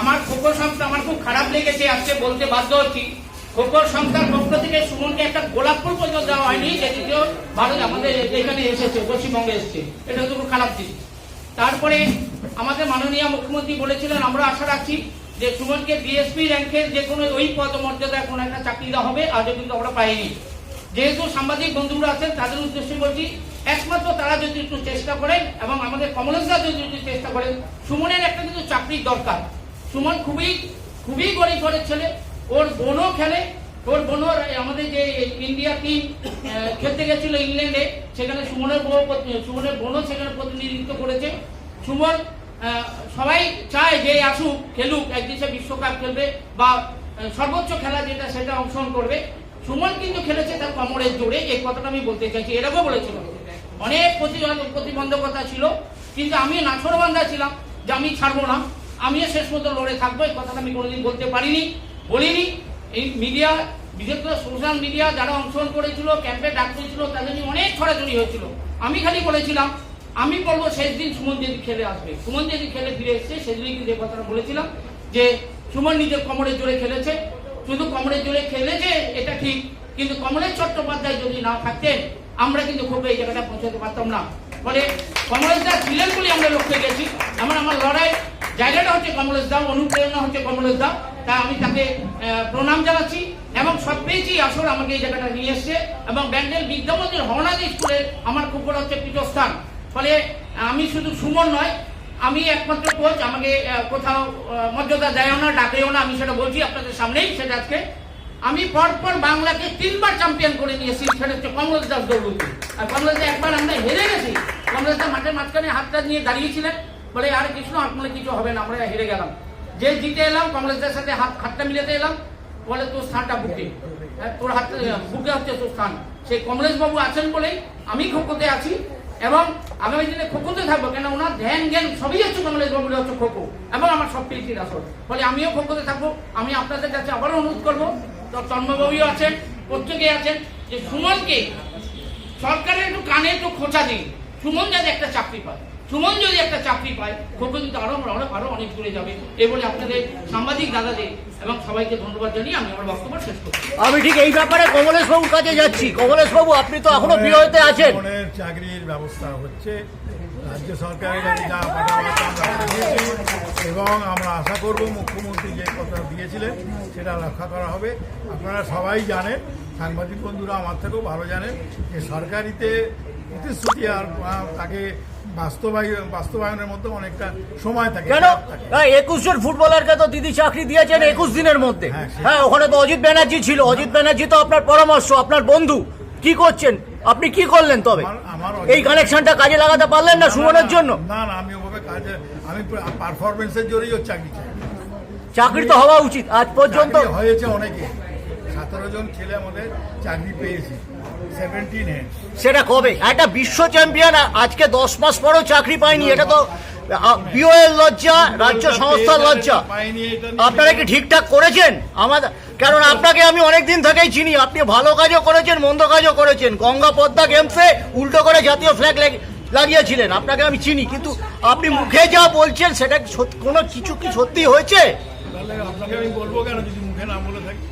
আমার খোকর সংস্থা আমার খুব খারাপ লেগেছে, আজকে বলতে বাধ্য হচ্ছি। খোকর সংস্থার পক্ষ থেকে সুমনকে একটা পর্যন্ত দেওয়া হয়নি ভারত আমাদের এখানে এসেছে, পশ্চিমবঙ্গে এসেছে। এটা তো খুব খারাপ জিনিস তারপরে আমাদের মাননীয় মুখ্যমন্ত্রী বলেছিলেন, আমরা আশা রাখছি যে সুমনকে বিএসপি র্যাঙ্কের যে কোনো ওই পদ মর্যাদায় কোনো একটা চাকরি দেওয়া হবে, আজও কিন্তু আমরা পাইনি। যেহেতু সাংবাদিক বন্ধুরা আছেন, তাদের উদ্দেশ্যে বলছি, একমাত্র তারা যদি একটু চেষ্টা করেন এবং আমাদের কমলেশদা যদি একটু চেষ্টা করেন, সুমনের একটা কিন্তু চাকরির দরকার। সুমন খুবই খুবই গরিব ঘরের ছেলে, ওর বোনও খেলে, ওর বোনও আমাদের যে ইন্ডিয়া টিম খেলতে গেছিল ইংল্যান্ডে সেখানে সুমনের বউ সুমনের বোনও সেখানে প্রতিনিধিত্ব করেছে। সুমন সবাই চায় যে আসুক, খেলুক, একদিন সে বিশ্বকাপ খেলবে বা সর্বোচ্চ খেলা যেটা সেটা অংশগ্রহণ করবে। সুমন কিন্তু খেলেছে তার কমরের জোরে, এই কথাটা আমি বলতে চাইছি, এরকম বলেছিল। অনেক প্রতিবন্ধ- প্রতিবন্ধকতা ছিল, কিন্তু আমি নাছরবান্ধা ছিলাম যে আমি ছাড়বো না, আমিও শেষ মতো লড়ে থাকব, এই কথাটা আমি কোনোদিন বলতে পারিনি, বলিনি। এই মিডিয়া, বিশেষ করে সোশ্যাল মিডিয়া যারা অংশগ্রহণ করেছিল, ক্যাম্পে ডাক করেছিল তাদের নিয়ে অনেক ছড়াছড়ি হয়েছিল। আমি খালি বলেছিলাম, আমি বলব শেষ দিন সুমন যদি খেলে আসবে। সুমন যদি খেলে ফিরে এসছে, সেদিনই কিন্তু এই কথাটা বলেছিলাম যে, সুমন নিজের কমরের জোরে খেলেছে শুধু কমরের জোরে খেলেছে এটা ঠিক, কিন্তু কমলেশ চট্টোপাধ্যায় যদি না থাকতেন, আমরা কিন্তু খুব এই জায়গাটা পৌঁছাতে পারতাম না। ফলে কমলেশ দা ছিলেন বলে আমরা লক্ষ্যে গেছি আমার আমার লড়াই, জায়গাটা হচ্ছে কমলেশ দা অনুপ্রেরণা হচ্ছে কমলেশ দা তাই আমি তাকে প্রণাম জানাচ্ছি এবং সব পেয়েছি আসর আমাকে এই জায়গাটা নিয়ে এসছে। এবং ব্যান্ডেল বিদ্যামন্দির হরনাদি স্কুলে আমার খুব বড় হচ্ছে পীঠস্থান। ফলে আমি শুধু সুমন নয় আমি একমাত্র কোচ আমাকে কোথাও মর্যাদা দেয়ও না ডাকেও না আমি সেটা বলছি আপনাদের সামনেই সেটা আজকে। আমি পরপর বাংলাকে তিনবার চ্যাম্পিয়ন করে নিয়েছি সেটা হচ্ছে কমলেশ দাস দৌড়ুতি আর দা একবার আমরা হেরে গেছি। দা মাঠের মাঝখানে হাতটা নিয়ে দাঁড়িয়েছিলেন। বলে আর কৃষ্ণ আপনার কিছু হবে না আমরা হেরে গেলাম। যে জিতে এলাম দার সাথে হাত হাতটা মিলাতে এলাম। বলে তোর স্থানটা বুকে। হ্যাঁ, তোর হাত বুকে হচ্ছে তোর স্থান। সেই কমলেশ বাবু আছেন বলেই আমি খোকোতে আছি। এবং আগামী দিনে খোকোতে থাকব কেন ওনার ধ্যান, জ্ঞান সবই হচ্ছে কমলেশ বাবুর হচ্ছে খোকো এবং আমার সব পিছিয়ে আসল ফলে আমিও খোকোতে থাকব, আমি আপনাদের কাছে আবারও অনুরোধ করব, তো চন্দ্রবাবুও আছেন, প্রত্যেকেই আছেন, যে সুমনকে সরকারের একটু কানে একটু খোঁচা দিন। সুমন যাতে একটা চাকরি পায়। সুমন যদি একটা চাকরি পায় খোকো কিন্তু আরও আরও আরও অনেক দূরে যাবে। এই বলে আপনাদের সাংবাদিক দাদাদের এবং সবাইকে ধন্যবাদ জানিয়ে আমি আমার বক্তব্য শেষ করছি। আমি ঠিক এই ব্যাপারে কমলেশ বাবুর কাছে যাচ্ছি। কমলেশ বাবু আপনি তো এখনও বিরোধীতে আছেন। চাকরির ব্যবস্থা হচ্ছে রাজ্য সরকারের কাছে যা এবং আমরা আশা করব মুখ্যমন্ত্রী যে কথা দিয়েছিলেন সেটা রক্ষা করা হবে। আপনারা সবাই জানেন সাংবাদিক বন্ধুরা আমার থেকেও ভালো জানেন যে সরকারিতে প্রতিশ্রুতি আর তাকে বাস্তবায়ন বাস্তবায়নের মধ্যে অনেকটা সময় থাকে কেন? চাপ থাকে। হ্যাঁ, একুশ জন ফুটবলারকে তো দিদি চাকরি দিয়েছেন একুশ দিনের মধ্যে। হ্যাঁ, হ্যাঁ ওখানে তো অজিত ব্যানার্জি ছিল। অজিত ব্যানার্জি তো আপনার পরামর্শ আপনার বন্ধু। কি করছেন? আপনি কি করলেন তবে? এই কানেকশনটা কাজে লাগাতে পারলেন না সুমনের জন্য? না না আমি ওভাবে কাজে আমি পারফরমেন্সের জন্যই ওর চাকরি চাকরি তো হওয়া উচিত আজ পর্যন্ত। হয়েছে অনেকে। সতেরো জন ছেলে আমাদের চাকরি পেয়েছে। সেটা কবে? একটা বিশ্ব চ্যাম্পিয়ন আজকে দশ মাস পরেও চাকরি পায়নি এটা তো বিওএল লজ্জা রাজ্য সংস্থার লজ্জা। আপনারা কি ঠিকঠাক করেছেন? আমাদের কারণ আপনাকে আমি অনেক দিন থেকেই চিনি আপনি ভালো কাজও করেছেন মন্দ কাজও করেছেন। গঙ্গা পদ্মা গেমসে উল্টো করে জাতীয় ফ্ল্যাগ লাগিয়েছিলেন আপনাকে আমি চিনি কিন্তু আপনি মুখে যা বলছেন সেটা কোনো কিছু কি সত্যি হয়েছে? আপনাকে আমি বলব কেন যদি মুখে না বলে থাকি?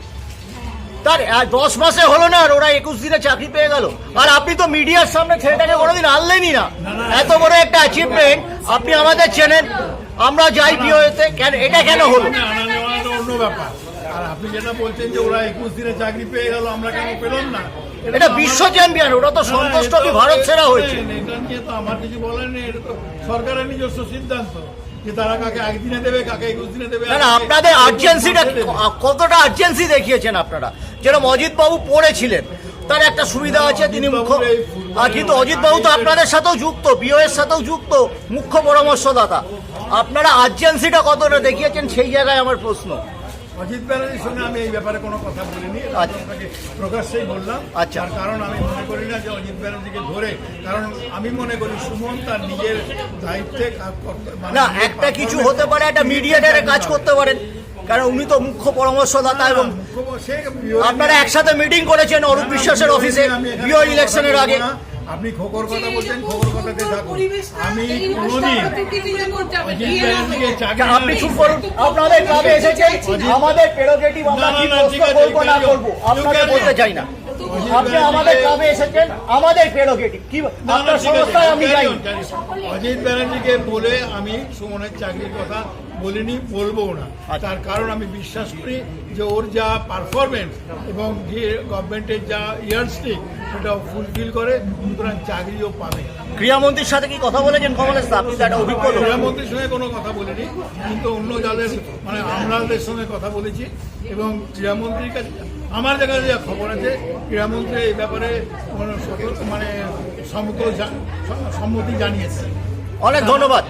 তার দশ মাসে হলো না আর ওরা একুশ দিনে চাকরি পেয়ে গেল। আর আপনি তো মিডিয়ার সামনে ছেলেটাকে কোনোদিন আনলেনই না। এত বড় একটা অ্যাচিভমেন্ট আপনি আমাদের চেনেন আমরা যাই কেন এটা কেন হলো? অন্য ব্যাপার। আর আপনি যেটা বলছেন যে ওরা একুশ দিনে চাকরি পেয়ে গেল আমরা কেন পেলাম না? এটা বিশ্ব চ্যাম্পিয়ন ওরা তো সন্তুষ্ট ভারত সেরা হয়েছে। এটা নিয়ে তো আমার কিছু বলার এটা তো সরকারের নিজস্ব সিদ্ধান্ত আপনাদের আর্জেন্সিটা কতটা আর্জেন্সি দেখিয়েছেন আপনারা? যেরকম অজিত বাবু পড়েছিলেন তার একটা সুবিধা আছে তিনি মুখ্য কিন্তু অজিত বাবু তো আপনাদের সাথেও যুক্ত বিও এর সাথেও যুক্ত মুখ্য পরামর্শদাতা আপনারা আর্জেন্সিটা কতটা দেখিয়েছেন সেই জায়গায় আমার প্রশ্ন অজিত ব্যানার্জির সঙ্গে আমি এই ব্যাপারে কোনো কথা বলিনি আচ্ছা। আপনাকে প্রকাশ্যেই বললাম আচ্ছা। কারণ আমি মনে করি না যে অজিত ব্যানার্জিকে ধরে কারণ আমি মনে করি সুমন তার নিজের দায়িত্বে কাজ করতে না একটা কিছু হতে পারে একটা মিডিয়েটারে কাজ করতে পারেন কারণ উনি তো মুখ্য পরামর্শদাতা এবং সে বিও- আপনারা একসাথে মিটিং করেছেন অরূপ বিশ্বাসের অফিসে কোনো ইলেকশনের আগে। না। আপনি খোকর কথা বলছেন খোকর কথাতে থাকুন। আমি কোনোদিন আপনি চুপ করুন আপনাদের ক্লাবে এসেছেন আমাদের প্রেরোগেটিভ আমরা কি বলব প্রশ্ন করব না করব আপনাকে বলতে চাই না। আপনি আমাদের ক্লাবে এসেছেন আমাদের প্রেরোগেটিভ কি আপনার সংস্থায় আমি যাই. অজিত ব্যানার্জিকে বলে আমি সুমনের চাকরির কথা বলিনি বলব না আচ্ছা। তার কারণ আমি বিশ্বাস করি যে ওর যা পারফরমেন্স এবং যে গভর্নমেন্টের যা ইয়ার্সটিক সেটা ফুলফিল করে সুতরাং চাকরিও পাবে ক্রীড়ামন্ত্রীর সাথে কি কথা বলেছেন কমলেশ দা? আপনি একটা অভিজ্ঞ ক্রীড়ামন্ত্রীর সঙ্গে কোনো কথা বলিনি কিন্তু অন্য যাদের মানে আমরাদের সঙ্গে কথা বলেছি এবং ক্রীড়ামন্ত্রীর কাছে আমার জায়গায় যা খবর আছে ক্রীড়ামন্ত্রী এই ব্যাপারে মানে মানে সম্মতি জানিয়েছে। অনেক ধন্যবাদ।